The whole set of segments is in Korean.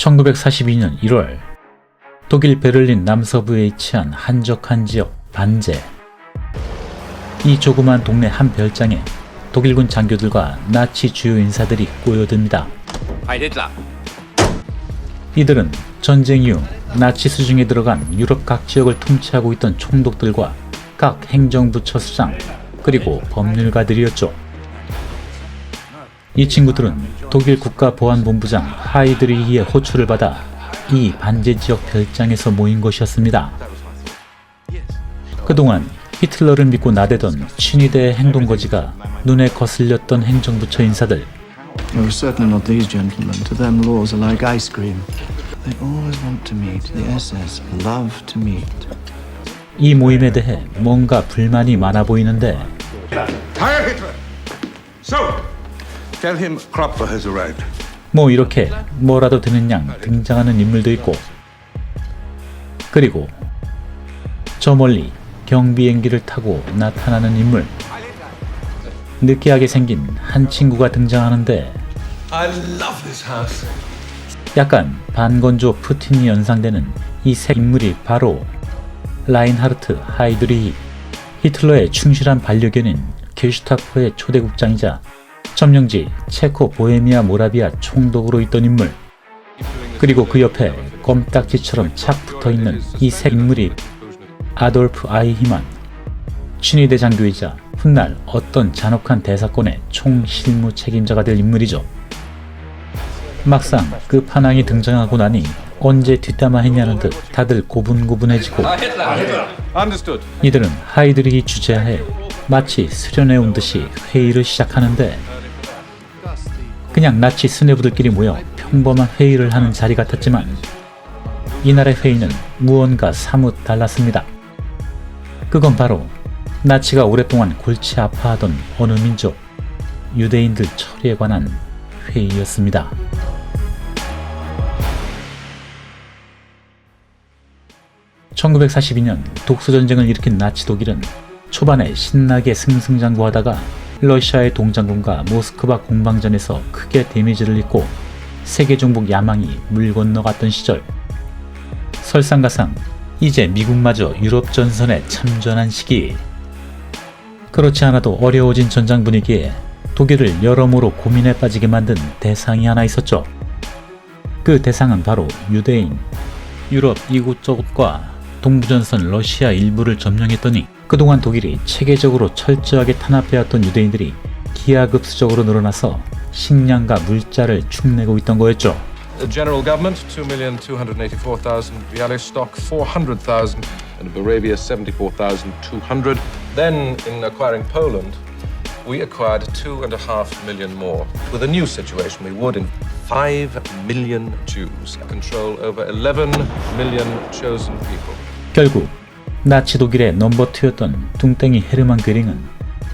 1942년 1월 독일 베를린 남서부에 위치한 한적한 지역 반제 이 조그만 동네 한 별장에 독일군 장교들과 나치 주요 인사들이 꼬여듭니다. 이들은 전쟁 이후 나치 수중에 들어간 유럽 각 지역을 통치하고 있던 총독들과 각 행정부처 수장 그리고 법률가들이었죠. 이 친구들은 독일 국가보안본부장 하이드리히의 호출을 받아 이 반제 지역 별장에서 모인 것이었습니다. 그동안 히틀러를 믿고 나대던 친위대의 행동거지가 눈에 거슬렸던 행정부처 인사들 You are certainly not these gentlemen. To them, laws are like ice cream. They always want to meet. The SS love to meet. 이 모임에 대해 뭔가 불만이 많아 보이는데 tell him Kropfer has arrived. 뭐 이렇게 뭐라도 되는 양 등장하는 인물도 있고 그리고 저 멀리 경비행기를 타고 나타나는 인물 느끼하게 생긴 한 친구가 등장하는데. 약간 반건조 푸틴이 연상되는 이 세 인물이 바로 라인하르트 하이드리히 히틀러의 충실한 반려견인 게슈타포의 초대국장이자 점령지 체코 보헤미아 모라비아 총독으로 있던 인물 그리고 그 옆에 껌딱지처럼 착 붙어있는 이 세 인물이 아돌프 아이히만 친위대 장교이자 훗날 어떤 잔혹한 대사건의 총실무 책임자가 될 인물이죠. 막상 끝판왕이 등장하고 나니 언제 뒷담화 했냐는 듯 다들 고분고분해지고. 이들은 하이드리히 주재하에 마치 수련회 온 듯이 회의를 시작하는데 그냥 나치 수뇌부들끼리 모여 평범한 회의를 하는 자리 같았지만 이날의 회의는 무언가 사뭇 달랐습니다. 그건 바로 나치가 오랫동안 골치 아파하던 어느 민족 유대인들 처리에 관한 회의였습니다. (1942년) 독소전쟁을 일으킨 나치 독일은 초반에 신나게 승승장구하다가 러시아의 동장군과 모스크바 공방전에서 크게 데미지를 입고 세계 정복 야망이 물 건너갔던 시절 설상가상 이제 미국마저 유럽 전선에 참전한 시기 그렇지 않아도 어려워진 전장 분위기에 독일을 여러모로 고민에 빠지게 만든 대상이 하나 있었죠. 그 대상은 바로 유대인. 유럽 이곳저곳과 동부전선 러시아 일부를 점령했더니 그동안 독일이 체계적으로 철저하게 탄압해왔던 유대인들이 기하급수적으로 늘어나서 식량과 물자를 축내고 있던 거였죠. The general government, 2,284,000. Bialystok, 400,000. And Moravia, 74,200. Then, in acquiring Poland, we acquired two and a half million more. With a new situation, we would, in 5 million Jews, control over 11 million chosen people. 결국 나치 독일의 넘버 투였던 뚱땡이 헤르만 괴링은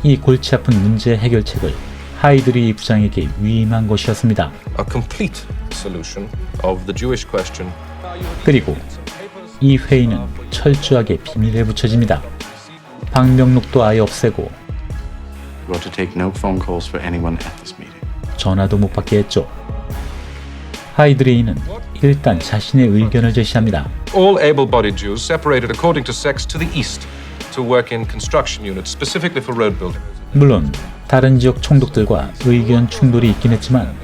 이 골치 아픈 문제 해결책을 하이드리 부장에게 위임한 것이었습니다. A complete solution of the Jewish question. 그리고 이 회의는 철저하게 비밀에 붙여집니다. 방명록도 아예 없애고 You are to take no phone calls for anyone at this meeting. 전화도 못 받게 했죠. 하이드레이는 일단 자신의 의견을 제시합니다. All able bodied Jews separated according to sex to the east to work in construction units, specifically for road building. 물론 다른 지역 총독들과 의견 충돌이 있긴 했지만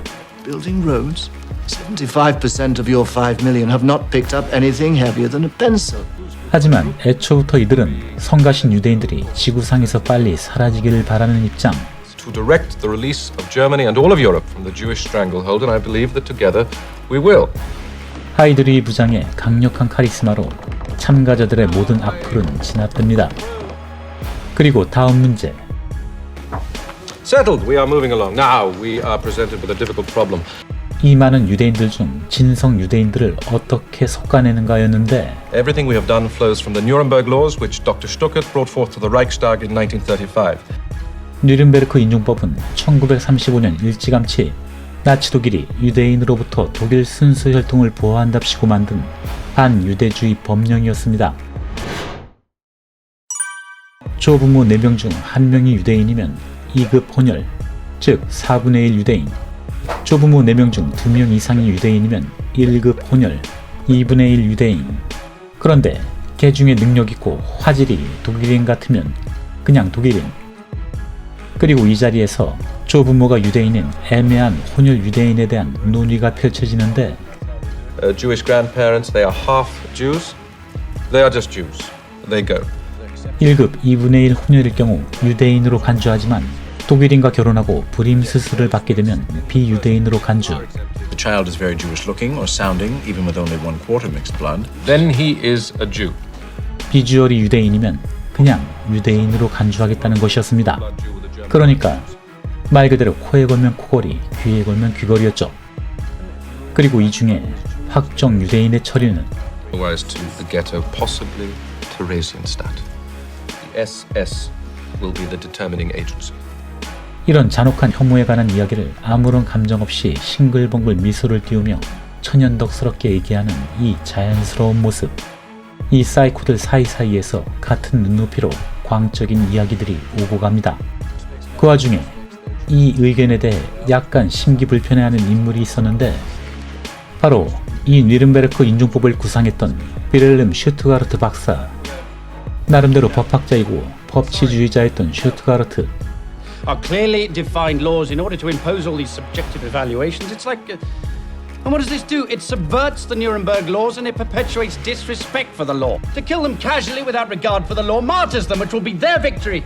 Building roads? 75% of your 5 million have not picked up anything heavier than a pencil. 하지만 애초부터 이들은 성가신 유대인들이 지구상에서 빨리 사라지기를 바라는 입장 to direct the release of Germany and all of Europe from the Jewish stranglehold, and I believe that together we will. 하이드리 부장의 강력한 카리스마로 참가자들의 모든 악플은 진압됩니다. 그리고 다음 문제 Settled, we are moving along. Now we are presented with a difficult problem. 이 많은 유대인들 중 진성 유대인들을 어떻게 솎아내는가였는데 Everything we have done flows from the Nuremberg laws, which Dr. Stuckert brought forth to the Reichstag in 1935. 뉘른베르크 인종법은 1935년 일찌감치 나치 독일이 유대인으로부터 독일 순수 혈통을 보호한답시고 만든 반유대주의 법령이었습니다. 조부모 4명 중 1명이 유대인이면 2급 혼혈, 즉 4분의 1 유대인, 조부모 4명 중 2명 이상이 유대인이면 1급 혼혈, 2분의 1 유대인. 그런데 개 중에 능력 있고 화질이 독일인 같으면 그냥 독일인. 그리고 이 자리에서 조부모가 유대인인 애매한 혼혈 유대인에 대한 논의가 펼쳐지는데 Uh, Jewish grandparents, they are half Jews. They are just Jews. They go. 1급 2분의 1 혼혈일 경우 유대인으로 간주하지만 독일인과 결혼하고 불임 수술을 받게 되면 비유대인으로 간주. The child is very Jewish looking or sounding, even with only one quarter mixed blood. Then he is a Jew. 비주얼이 유대인이면 그냥 유대인으로 간주하겠다는 것이었습니다. 그러니까 말 그대로 코에 걸면 코걸이, 귀에 걸면 귀걸이였죠. 그리고 이 중에 확정 유대인의 처리는. 이런 잔혹한 혐오에 관한 이야기를 아무런 감정 없이 싱글벙글 미소를 띄우며 천연덕스럽게 얘기하는 이 자연스러운 모습. 이 사이코들 사이사이에서 같은 눈높이로 광적인 이야기들이 오고 갑니다. 그 와중에 이 의견에 대해 약간 심기불편해하는 인물이 있었는데 바로 이 뉘른베르크 인종법을 구상했던 비렐름 슈트가르트 박사. 나름대로 법학자이고 법치주의자였던 슈트가르트. are clearly defined laws in order to impose all these subjective evaluations. It's like. Uh, and what does this do? It subverts the Nuremberg laws and it perpetuates disrespect for the law. To kill them casually without regard for the law martyrs them, which will be their victory.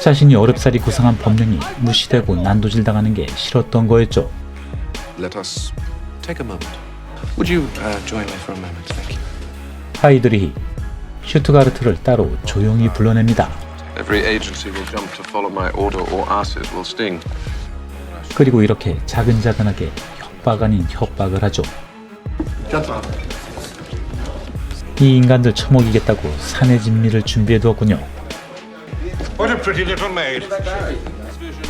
자신이 어렵사리 구상한 법령이 무시되고 난도질 당하는 게 싫었던 거였죠. Let us take a moment. Would you uh, join me for a moment? Thank you. 하이드리히 슈트가르트를 따로 조용히 불러냅니다. Every agency will jump to follow my order, or asses will sting. 그리고 이렇게 자근자근하게 협박 아닌 협박을 하죠. 이 인간들 처먹이겠다고 산의 진미를 준비해 두었군요. What a pretty little maid.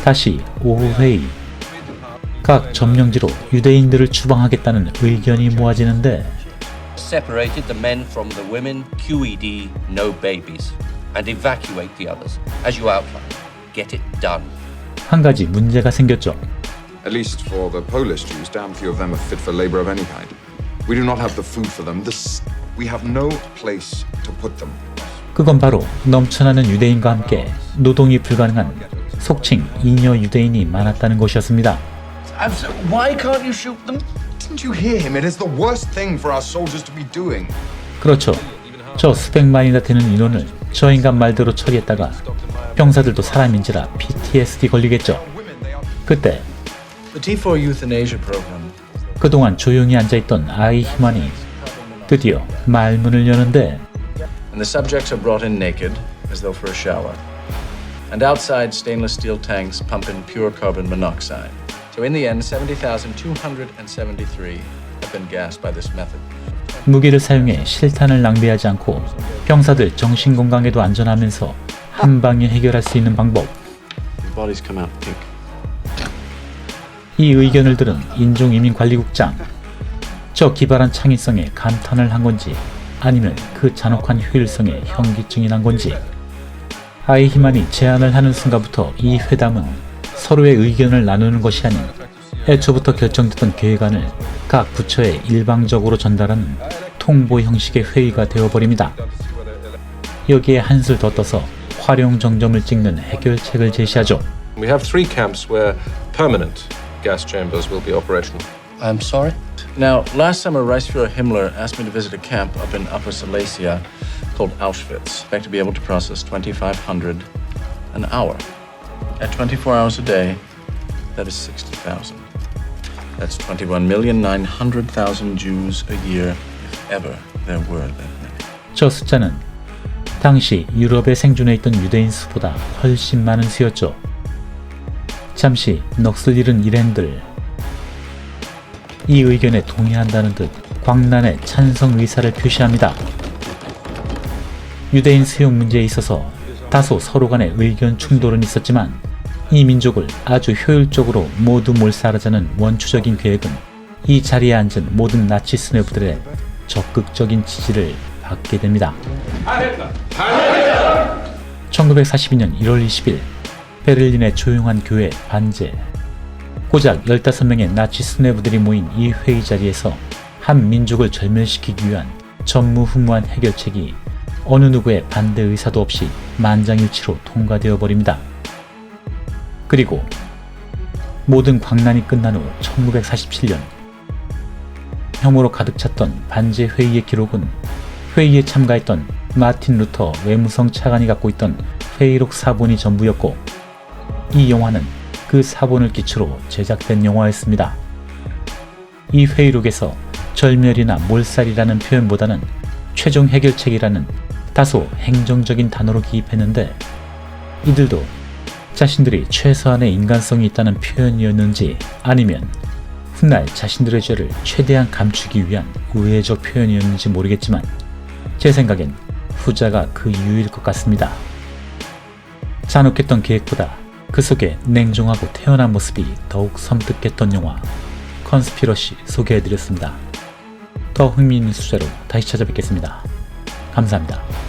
다시 오후 회의. 각 점령지로 유대인들을 추방하겠다는 의견이 모아지는데 separated the men from the women, QED, no babies, and evacuate the others, as you outlined. Get it done. 한 가지 문제가 생겼죠. At least for the Polish Jews, damn few of them are fit for labor of any kind. We do not have the food for them. This, we have no place to put them. 그건 바로 넘쳐나는 유대인과 함께 노동이 불가능한 속칭 잉여 유대인이 많았다는 것이었습니다. Why can't you shoot them? Didn't you hear him? It is the worst thing for our soldiers to be doing. 그렇죠. 저 수백만이나 되는 인원을 저 인간 말대로 처리했다가 병사들도 사람인지라 PTSD 걸리겠죠. 그때 The T4 euthanasia program. 그동안 조용히 앉아있던 아이 희만이 드디어 말문을 여는데 And the subjects are brought in naked, as though for a shower. And outside, stainless steel tanks pump in pure carbon monoxide. So in the end, 70,273 have been gassed by this method. 무기를 사용해 실탄을 낭비하지 않고 병사들 정신 건강에도 안전하면서 한 방에 해결할 수 있는 방법. 이 의견을 들은 인종이민관리국장. 저 기발한 창의성에 감탄을 한 건지 아니면 그 잔혹한 효율성에 현기증이 난 건지 아이 히만이 제안을 하는 순간부터 이 회담은 서로의 의견을 나누는 것이 아닌 애초부터 결정됐던 계획안을 각 부처에 일방적으로 전달하는 통보 형식의 회의가 되어버립니다. 여기에 한술 더 떠서 활용 정점을 찍는 해결책을 제시하죠. We have three camps where permanent gas chambers will be operational. I'm sorry? Now, last summer, Reichsfuhrer Himmler asked me to visit a camp up in Upper Silesia called Auschwitz. Expect to be able to process 2,500 an hour. At 24 hours a day, that is 60,000. That's 21,900,000 Jews a year, if ever there were that many. 저 숫자는 당시 유럽에 생존해 있던 유대인 수보다 훨씬 많은 수였죠. 잠시 넋을 잃은 일행들. 이 의견에 동의한다는 듯 광란의 찬성 의사를 표시합니다. 유대인 수용 문제에 있어서 다소 서로 간의 의견 충돌은 있었지만 이 민족을 아주 효율적으로 모두 몰살하자는 원초적인 계획은 이 자리에 앉은 모든 나치스 내부들의 적극적인 지지를 받게 됩니다. 1942년 1월 20일 베를린의 조용한 교회 반제 고작 15명의 나치 수뇌부들이 모인 이 회의 자리에서 한 민족을 절멸시키기 위한 전무후무한 해결책이 어느 누구의 반대 의사도 없이 만장일치로 통과되어 버립니다. 그리고 모든 광란이 끝난 후 1947년 혐오로 가득 찼던 반제 회의의 기록은 회의에 참가했던 마틴 루터 외무성 차관이 갖고 있던 회의록 사본이 전부였고 이 영화는 그 사본을 기초로 제작된 영화였습니다. 이 회의록에서 절멸이나 몰살이라는 표현보다는 최종 해결책이라는 다소 행정적인 단어로 기입했는데 이들도 자신들이 최소한의 인간성이 있다는 표현이었는지 아니면 훗날 자신들의 죄를 최대한 감추기 위한 우회적 표현이었는지 모르겠지만 제 생각엔 후자가 그 이유일 것 같습니다. 잔혹했던 계획보다 그 속에 냉정하고 태어난 모습이 더욱 섬뜩했던 영화 컨스피러시 소개해드렸습니다. 더 흥미있는 수제로 다시 찾아뵙겠습니다. 감사합니다.